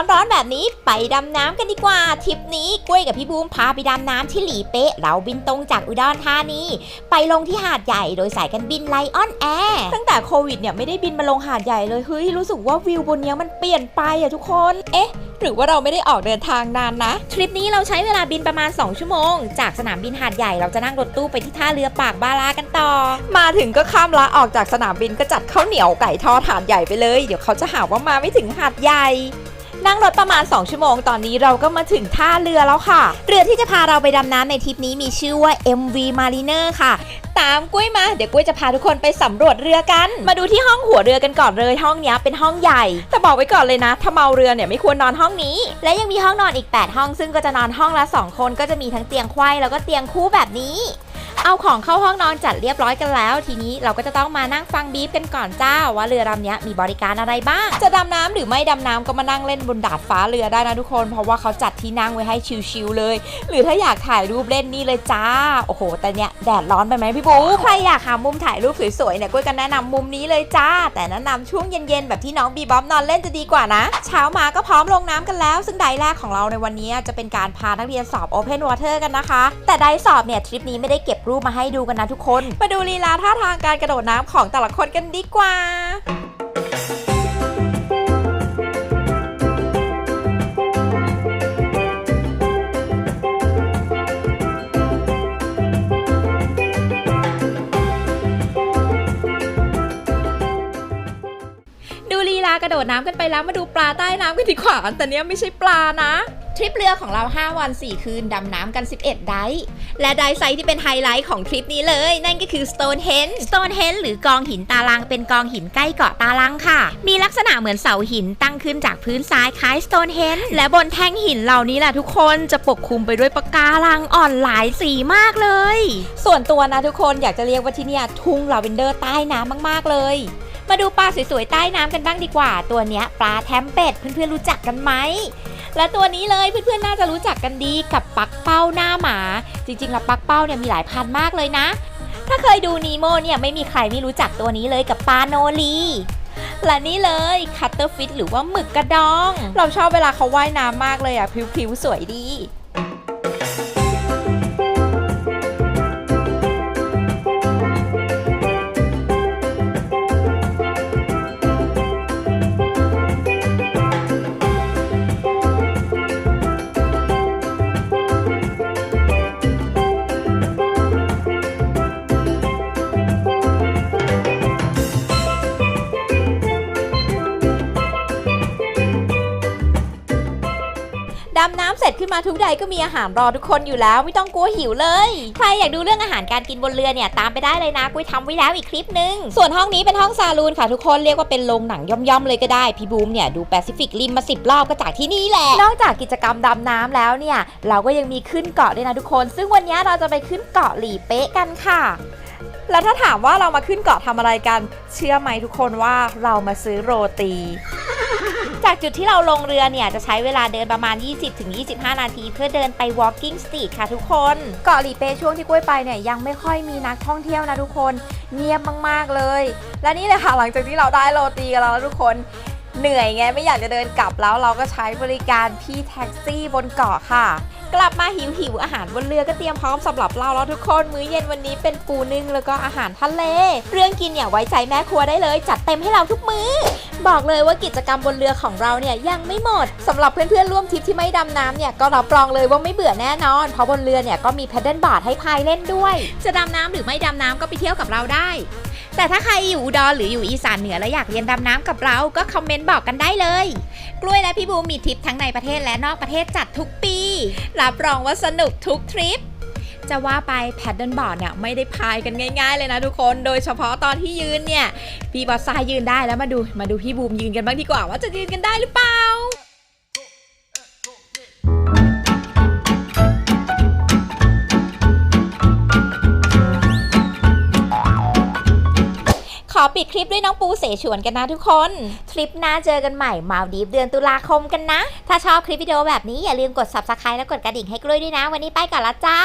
ร้อนๆแบบนี้ไปดำน้ำกันดีกว่าทริปนี้กล้วยกับพี่บูมพาไปดำน้ำที่หลีเป๊ะ เราบินตรงจากอุดรธานีไปลงที่หาดใหญ่โดยสายการบินไลออนแอร์ตั้งแต่โควิดเนี่ยไม่ได้บินมาลงหาดใหญ่เลยเฮ้ยรู้สึกว่าวิวบนเนี้ยมันเปลี่ยนไปอะทุกคน เอ๊ะหรือว่าเราไม่ได้ออกเดินทางนานนะ ทริปนี้เราใช้เวลาบินประมาณ 2 ชั่วโมง จากสนามบินหาดใหญ่เราจะนั่งรถตู้ไปที่ท่าเรือปากบารากันต่อ มาถึงก็ข้ามละออกจากสนามบินก็จัดข้าวเหนียวไก่ทอดหาดใหญ่ไปเลย เดี๋ยวเขาจะหาว่ามาไม่ถึงหาดใหญ่ นั่งรถประมาณ 2 ชั่วโมง ตอนนี้เราก็มาถึงท่าเรือแล้วค่ะ เรือที่จะพาเราไปดำน้ำในทริปนี้มีชื่อว่า MV Mariner ค่ะ ตามกุ้ยมา เดี๋ยวกุ้ยจะพาทุกคนไปสำรวจเรือกัน มาดูที่ห้องหัวเรือกันก่อนเลย ห้องนี้เป็นห้องใหญ่ แต่บอกไว้ก่อนเลยนะ ถ้าเมาเรือเนี่ยไม่ควรนอนห้องนี้ และยังมีห้องนอนอีก 8 ห้อง ซึ่งก็จะนอนห้องละ 2 คน ก็จะมีทั้งเตียงควายแล้วก็เตียงคู่แบบนี้ เอาของเข้าห้องนอนจัดเรียบร้อยกันแล้ว ทีนี้เราก็จะต้องมานั่งฟังบีฟกันก่อนจ้าว่าเรือลำนี้มีบริการอะไรบ้าง จะดำน้ำหรือไม่ดำน้ำก็มานั่งเล่นบนดาดฟ้าเรือได้นะทุกคน เพราะว่าเขาจัดที่นั่งไว้ให้ชิลๆเลย หรือถ้าอยากถ่ายรูปเล่นนี่เลยจ้า โอ้โห แต่เนี่ยแดดร้อนไปไหมพี่บูใครอยากหามุมถ่ายรูปสวยๆเนี่ยกุ้ยก็แนะนำมุมนี้เลยจ้า แต่แนะนำช่วงเย็นๆแบบที่น้องบีบ๊อบนอนเล่นจะดีกว่านะ เช้ามาก็พร้อมลงน้ำกันแล้ว ซึ่งไดแรกของเราในวันนี้จะเป็นการพานักเรียนสอบ Open Water กันนะคะ แต่ไดสอบเนี่ยทริปนี้ไม่ได้เก็บรูปมาให้ดูกันนะทุกคน มาดูลีลาท่าทางการกระโดดน้ำของแต่ละคนกันดีกว่า ดูลีลากระโดดน้ำกันไปแล้วมาดูปลาใต้น้ำกันดีกว่าแต่เนี้ยไม่ใช่ปลานะทริปเรือของเรา 5 วัน 4 คืน ดำน้ำกัน 11 ไดฟ์และไดฟ์ไซต์ที่เป็นไฮไลท์ของทริปนี้เลย นั่นก็คือ Stonehenge Stonehenge หรือกองหินตาลังเป็นกองหินใกล้เกาะตาลังค่ะ มีลักษณะเหมือนเสาหินตั้งขึ้นจากพื้นทรายคล้าย Stonehenge และบนแท่งหินเหล่านี้แหละทุกคนจะปกคลุมไปด้วยปะการังอ่อนหลายสีมากเลย ส่วนตัวนะทุกคนอยากจะเรียกว่าที่เนี่ยทุ่งลาเวนเดอร์ใต้น้ำมาก ๆ เลย มาดูปลาสวยๆใต้น้ำกันบ้างดีกว่า ตัวเนี้ยปลาแทมเป็ดเพื่อนๆรู้จักกันไหมและตัวนี้เลยเพื่อนๆน่าจะรู้จักกันดีกับปักเป้าหน้าหมา จริงๆแล้วปักเป้าเนี่ยมีหลายพันมากเลยนะ ถ้าเคยดูนีโมเนี่ยไม่มีใครไม่รู้จักตัวนี้เลยกับปลาโนลีและนี่เลยคัตเตอร์ฟิตหรือว่าหมึกกระดอง เราชอบเวลาเขาว่ายน้ำมากเลยอะผิวๆสวยดี ดำน้ำเสร็จขึ้นมาทุกใดก็มีอาหารรอทุกคนอยู่แล้วไม่ต้องกลัวหิวเลย ใครอยากดูเรื่องอาหารการกินบนเรือเนี่ยตามไปได้เลยนะกุ้ยทำไว้แล้วอีกคลิปนึง ส่วนห้องนี้เป็นห้องซาลูนค่ะทุกคนเรียกว่าเป็นโรงหนังย่อมๆเลยก็ได้พี่บูมเนี่ยดูแปซิฟิกริมมาสิบรอบก็จากที่นี่แหละ นอกจากกิจกรรมดำน้ำแล้วเนี่ย เราก็ยังมีขึ้นเกาะด้วยนะทุกคน ซึ่งวันนี้เราจะไปขึ้นเกาะหลีเป๊ะกันค่ะแล้วถ้าถามว่าเรามาขึ้นเกาะทำอะไรกัน เชื่อไหมทุกคนว่าเรามาซื้อโรตี จากจุดที่เราลงเรือเนี่ย จะใช้เวลาเดินประมาณ 20-25 นาที เพื่อเดินไป walking street ค่ะทุกคน เกาะหลีเป๊ะช่วงที่กล้วยไปเนี่ยยังไม่ค่อยมีนักท่องเที่ยวนะทุกคน เงียบมากๆเลย และนี่เลยค่ะหลังจากที่เราได้โรตีกันแล้วทุกคน เหนื่อยไงไม่อยากจะเดินกลับแล้วเราก็ใช้บริการพี่แท็กซี่บนเกาะค่ะ กลับมาหิวหิวๆอาหารบนเรือก็เตรียมพร้อมสำหรับเราแล้วทุกคนมื้อเย็นวันนี้เป็นปูนึ่งแล้วก็อาหารทะเล เรื่องกินเนี่ยไว้ใจแม่ครัวได้เลย จัดเต็มให้เราทุกมื้อ บอกเลยว่ากิจกรรมบนเรือของเราเนี่ยยังไม่หมดสำหรับเพื่อนๆร่วมทริปที่ไม่ดำน้ำเนี่ยก็รับรองเลยว่าไม่เบื่อแน่นอน เพราะบนเรือเนี่ยก็มีแพดเดิลบาร์ดให้พายเล่นด้วย จะดำน้ำหรือไม่ดำน้ำก็ไปเที่ยวกับเราได้ แต่ถ้าใครอยู่อุดรหรืออยู่อีสานเหนือและอยากเรียนดำน้ำกับเราก็คอมเมนต์บอกกันได้เลย กล้วยและพี่บูมมีทริปทั้งในประเทศและนอกประเทศจัดทุกปี รับรองว่าสนุกทุกทริปจะว่าไปแพดเดิลบอร์ดเนี่ยไม่ได้พายกันง่าย ๆ เลยนะทุกคน โดยเฉพาะตอนที่ยืนเนี่ย พี่บอสซายยืนได้แล้วมาดูมาดูพี่บูมยืนกันบ้างดีกว่าว่าจะยืนกันได้หรือเปล่า อปิดคลิปด้วยน้องปูเสฉวนกันนะทุกคน ทริปหน้าเจอกันใหม่มาดีฟเดือนตุลาคมกันนะ ถ้าชอบคลิปวิดีโอแบบนี้อย่าลืมกด subscribe และกดกระดิ่งให้กล้วยด้วยนะ วันนี้ไปก่อนละจ้า